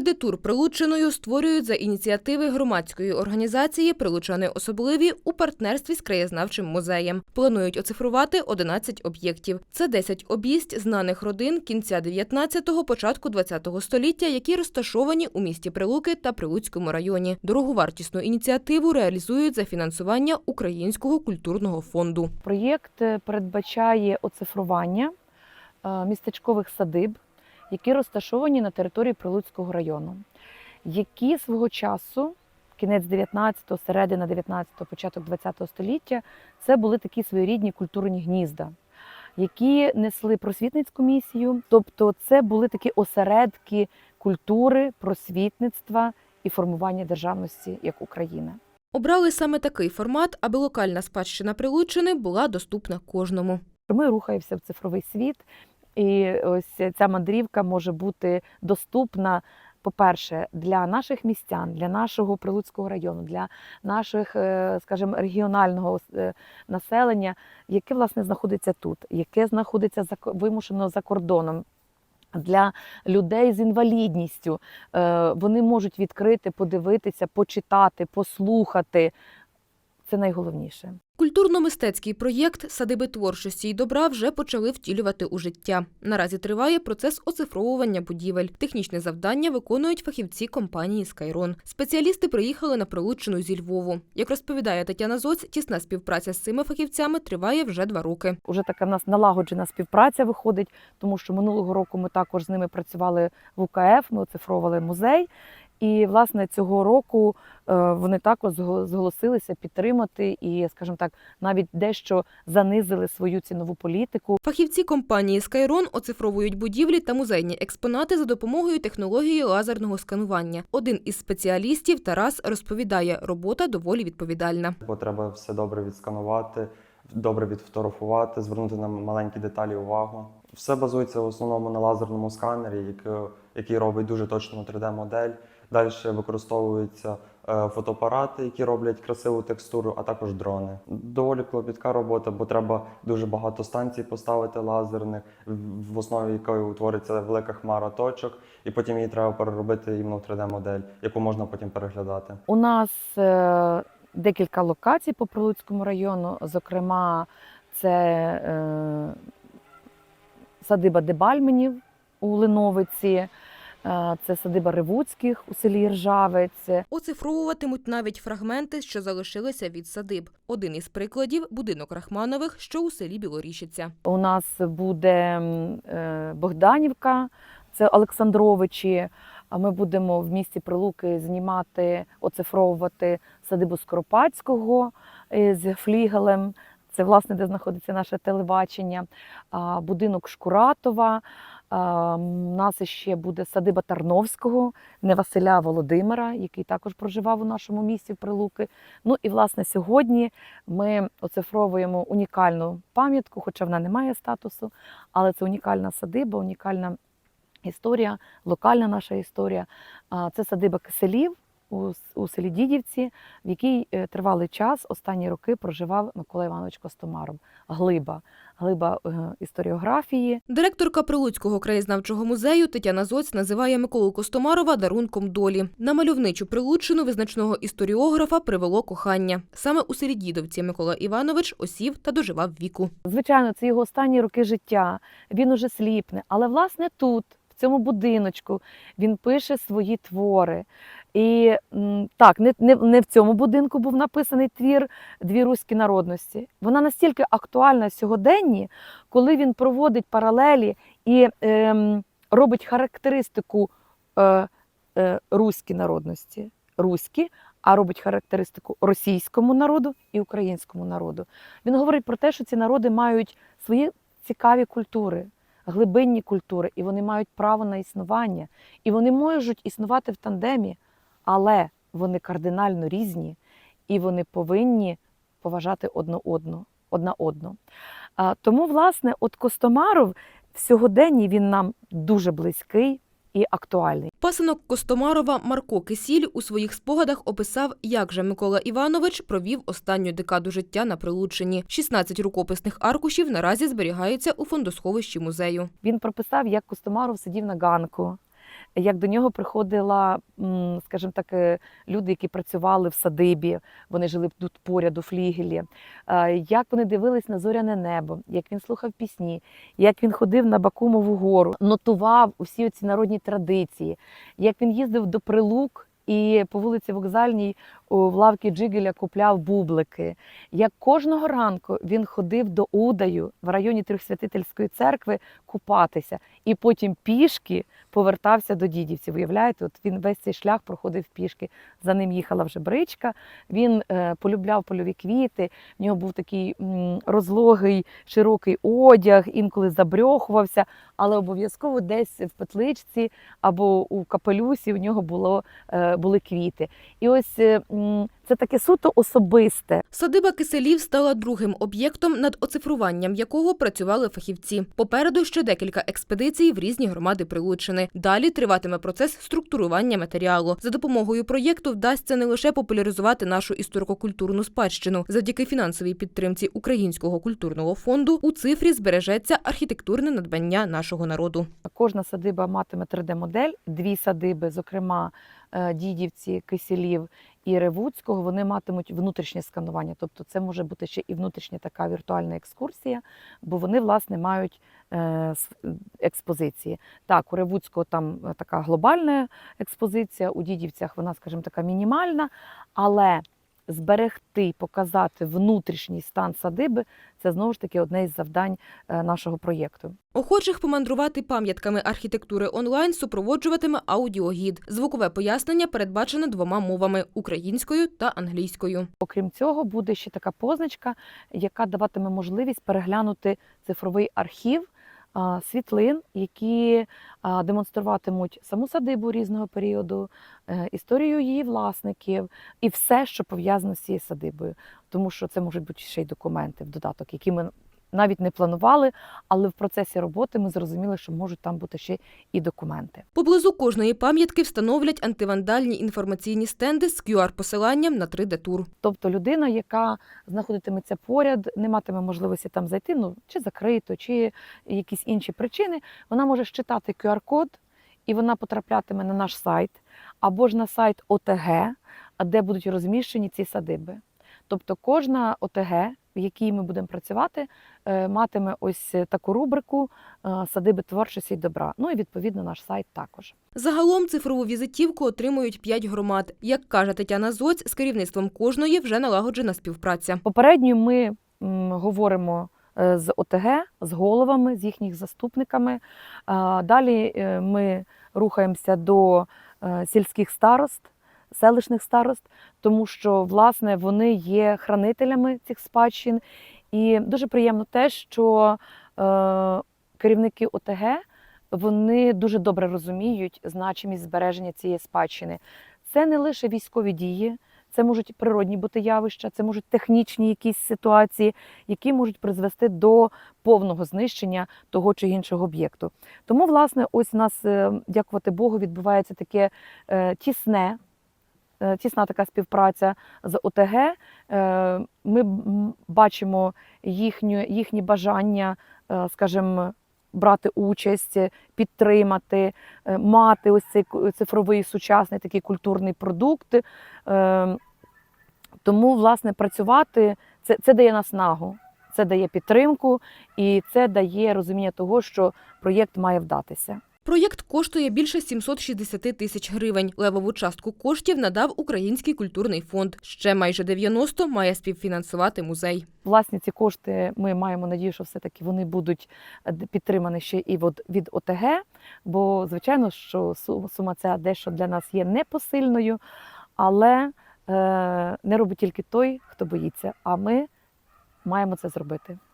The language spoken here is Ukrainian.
3D-тур створюють за ініціативи громадської організації Прилучани особливі у партнерстві з краєзнавчим музеєм. Планують оцифрувати 11 об'єктів. Це 10 обійсть знаних родин кінця 19-го, початку 20-го століття, які розташовані у місті Прилуки та Прилуцькому районі. Дороговартісну ініціативу реалізують за фінансування Українського культурного фонду. Проєкт е, передбачає оцифрування е, містечкових садиб, які розташовані на території Прилуцького району, які свого часу, кінець 19-го, середина 19-го, початок 20-го століття, це були такі своєрідні культурні гнізда, які несли просвітницьку місію, тобто це були такі осередки культури, просвітництва і формування державності як України. Обрали саме такий формат, аби локальна спадщина Прилуччини була доступна кожному. Ми рухаємося в цифровий світ, і ось ця мандрівка може бути доступна. По-перше, для наших містян, для нашого Прилуцького району, для наших, е, скажімо, регіонального е, населення, яке власне знаходиться тут, яке знаходиться вимушено за кордоном. Для людей з інвалідністю Е, вони можуть відкрити, подивитися, почитати, послухати. Це найголовніше. Культурно-мистецький проєкт Садиби творчості й добра вже почали втілювати у життя. Наразі триває процес оцифровування будівель. Технічне завдання виконують фахівці компанії Скайрон. Спеціалісти приїхали на Прилуччину зі Львову. Як розповідає Тетяна Зоць, тісна співпраця з цими фахівцями триває вже два роки. Уже така в нас налагоджена співпраця виходить, тому що минулого року ми також з ними працювали в УКФ, ми оцифровували музей. І власне цього року е, вони також зго- зголосилися підтримати і, скажімо так, навіть дещо занизили свою цінову політику. Фахівці компанії Скайрон оцифровують будівлі та музейні експонати за допомогою технології лазерного сканування. Один із спеціалістів Тарас розповідає, робота доволі відповідальна. бо треба все добре відсканувати, добре відфотографувати, звернути на маленькі деталі увагу. Все базується в основному на лазерному сканері, який, який робить дуже точну 3D-модель. Далі використовуються е, фотоапарати, які роблять красиву текстуру, а також дрони. Доволі клопітка робота, бо треба дуже багато станцій поставити лазерних, в основі якої утвориться велика хмара точок, і потім її треба переробити іменно в 3D-модель, яку можна потім переглядати. У нас е, декілька локацій по Прилуцькому району. Зокрема, це е, садиба Дебальменів у Линовиці, це садиба Ревуцьких у селі Ржавець. Оцифровуватимуть навіть фрагменти, що залишилися від садиб. Один із прикладів будинок Рахманових, що у селі Білоріщиця. У нас буде е, Богданівка, це Олександровичі. А ми будемо в місті Прилуки знімати, оцифровувати садибу Скоропадського е, з флігелем. Це власне де знаходиться наше телебачення, будинок Шкуратова. У нас ще буде садиба Тарновського, не Василя Володимира, який також проживав у нашому місті в Прилуки. Ну і власне сьогодні ми оцифровуємо унікальну пам'ятку, хоча вона не має статусу, але це унікальна садиба, унікальна історія, локальна наша історія. Це садиба Киселів у, у селі Дідівці, в якій е, тривалий час, останні роки проживав Микола Іванович Костомаров. Глиба, глиба е, історіографії. Директорка Прилуцького краєзнавчого музею Тетяна Зоць називає Миколу Костомарова дарунком долі. На мальовничу Прилуччину визначного історіографа привело кохання. Саме у селі Дідовці Микола Іванович осів та доживав віку. Звичайно, це його останні роки життя. Він уже сліпне. Але власне тут, цьому будиночку, він пише свої твори. І так, не, не, не в цьому будинку був написаний твір Дві руські народності. Вона настільки актуальна сьогоденні, коли він проводить паралелі і ем, робить характеристику е, е, руській народності. Руські, а робить характеристику російському народу і українському народу. Він говорить про те, що ці народи мають свої цікаві культури, глибинні культури, і вони мають право на існування. І вони можуть існувати в тандемі, але вони кардинально різні, і вони повинні поважати одну одну, одна одну. Тому, власне, от Костомаров в сьогоденні він нам дуже близький і актуальний. Пасинок Костомарова Марко Кисіль у своїх спогадах описав, як же Микола Іванович провів останню декаду життя на Прилуччині. 16 рукописних аркушів наразі зберігаються у фондосховищі музею. Він прописав, як Костомаров сидів на ганку. Як до нього приходила, скажімо так, е, люди, які працювали в садибі, вони жили тут поряд у флігелі, е, як вони дивились на зоряне небо, як він слухав пісні, як він ходив на Бакумову гору, нотував усі ці народні традиції, як він їздив до Прилук. І по вулиці Вокзальній в лавки Джигеля купляв бублики. Як кожного ранку він ходив до Удаю в районі Трьохсвятительської церкви купатися, і потім пішки повертався до дідівців. Уявляєте, от він весь цей шлях проходив пішки. За ним їхала вже бричка. Він е, полюбляв польові квіти. В нього був такий розлогий, широкий одяг, інколи забрьохувався, але обов'язково десь в петличці або у капелюсі у нього було, е, були квіти. І ось е, це таке суто особисте. Садиба Киселів стала другим об'єктом, над оцифруванням якого працювали фахівці. Попереду ще декілька експедицій в різні громади Прилуччини. Далі триватиме процес структурування матеріалу. За допомогою проєкту вдасться не лише популяризувати нашу історико-культурну спадщину. Завдяки фінансовій підтримці Українського культурного фонду у цифрі збережеться архітектурне надбання нашого народу. Кожна садиба матиме 3D-модель. Дві садиби, зокрема е, Дідівці, Кисілів і Ревуцького, вони матимуть внутрішнє сканування. Тобто це може бути ще і внутрішня така віртуальна екскурсія, бо вони, власне, мають е, експозиції. Так, у Ревуцького там е, така глобальна експозиція, у Дідівцях вона, скажімо, така мінімальна, але зберегти, показати внутрішній стан садиби це знову ж таки одне із завдань е, нашого проєкту. Охочих помандрувати пам'ятками архітектури онлайн супроводжуватиме аудіогід. Звукове пояснення передбачене двома мовами українською та англійською. Окрім цього, буде ще така позначка, яка даватиме можливість переглянути цифровий архів світлин, які демонструватимуть саму садибу різного періоду, е, історію її власників і все, що пов'язано з цією садибою. Тому що це можуть бути ще й документи в додаток, які ми навіть не планували, але в процесі роботи ми зрозуміли, що можуть там бути ще і документи. Поблизу кожної пам'ятки встановлять антивандальні інформаційні стенди з QR-посиланням на 3D-тур. Тобто людина, яка знаходитиметься поряд, не матиме можливості там зайти, ну чи закрито, чи якісь інші причини, вона може щитати QR-код, і вона потраплятиме на наш сайт, або ж на сайт ОТГ, де будуть розміщені ці садиби. Тобто кожна ОТГ, в якій ми будемо працювати, е, матиме ось таку рубрику е, садиби творчості й добра. Ну і відповідно наш сайт також. Загалом цифрову візитівку отримують 5 громад. Як каже Тетяна Зоць, з керівництвом кожної вже налагоджена співпраця. Попередньо ми говоримо е, з ОТГ, з головами, з їхніх заступниками. Далі ми рухаємося до сільських старост, селищних старост, тому що власне вони є хранителями цих спадщин. І дуже приємно те, що е, керівники ОТГ вони дуже добре розуміють значимість збереження цієї спадщини. Це не лише військові дії, це можуть природні бути явища, це можуть технічні якісь ситуації, які можуть призвести до повного знищення того чи іншого об'єкту. Тому, власне, ось у нас, е, дякувати Богу, відбувається таке е, тісне. Е, Тісна така співпраця з ОТГ. Е, Ми бачимо їхню, їхні бажання, е, скажімо, брати участь, підтримати, мати ось цей цифровий сучасний такий культурний продукт. Тому, власне, працювати це, це дає наснагу, це дає підтримку і це дає розуміння того, що проєкт має вдатися. Проєкт коштує більше 760 тисяч гривень. Левову частку коштів надав Український культурний фонд. Ще майже 90 має співфінансувати музей. Власне, ці кошти ми маємо надію, що все-таки вони будуть е, підтримані ще і від, від ОТГ, бо звичайно, що сума ця дещо для нас є непосильною, але е, не робить тільки той, хто боїться. А ми маємо це зробити.